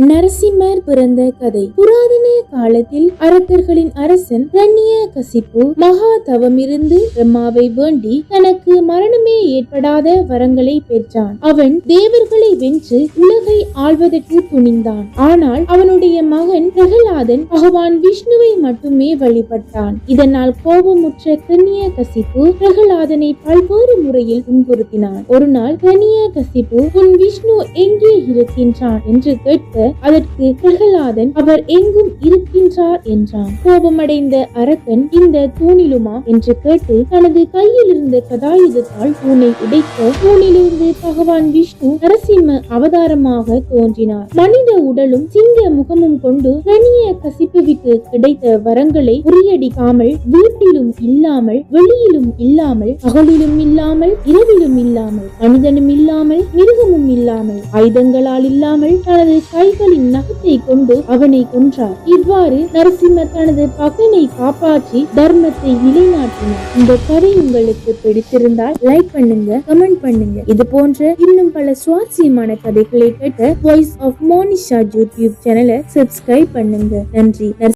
நரசிம்மர் பிறந்த கதை. புராதன காலத்தில் அரக்கர்களின் அரசன் ரண்ய கசிப்பு மகா தவமிருந்து பிரம்மாவை வேண்டி தனக்கு மரணமே ஏற்படாத வரங்களை பெற்றான். அவன் தேவர்களை வென்று உலகை ஆள்வதற்கு துணிந்தான். ஆனால் அவனுடைய மகன் பிரகலாதன் பகவான் விஷ்ணுவை மட்டுமே வழிபட்டான். இதனால் கோபமுற்ற கிரண்ய கசிப்பு பிரகலாதனை பல்வேறு முறையில் துன்புறுத்தினான். ஒரு நாள் கிரண்ய கசிப்பு உன் விஷ்ணு எங்கே இருக்கின்றான்? என்று கேட்க அதற்கு பிரகலாதன் அவர் எங்கும் இருக்கின்றார் என்றான். கோபமடைந்த அரக்கன் இந்த தூணிலுமா? என்று கேட்டு தனது கையில் இருந்த கதாயுதத்தால் தூணை உடைக்க தூணிலிருந்து பகவான் விஷ்ணு நரசிம்ம அவதாரமாக தோன்றினார். மனித உடலும் சிங்க முகமும் கொண்டு ரணிய கசிப்புவிற்கு கிடைத்த வரங்களை முறியடிக்காமல் வீட்டிலும் இல்லாமல் வெளியிலும் இல்லாமல் பகலிலும் இல்லாமல் இரவிலும் இல்லாமல் மனிதனும் இல்லாமல் மிருகமும் இல்லாமல் ஆயுதங்களால் இல்லாமல் தனது கைகளின் நகத்தை கொண்டு அவனை கொன்றார். இவ்வாறு நரசிம்மர் தனது பகனை காப்பாற்றி தர்மத்தை நிலைநாட்டினார். இந்த கதை உங்களுக்கு பிடித்திருந்தால் லைக் பண்ணுங்க கமெண்ட் பண்ணுங்க. இது போன்ற இன்னும் பல சுவாரஸ்யமான கதைகளை கேட்க வாய்ஸ் ஆஃப் மோனிஷா யூடியூப் சேனலை சப்ஸ்கிரைப் பண்ணுங்க. நன்றி.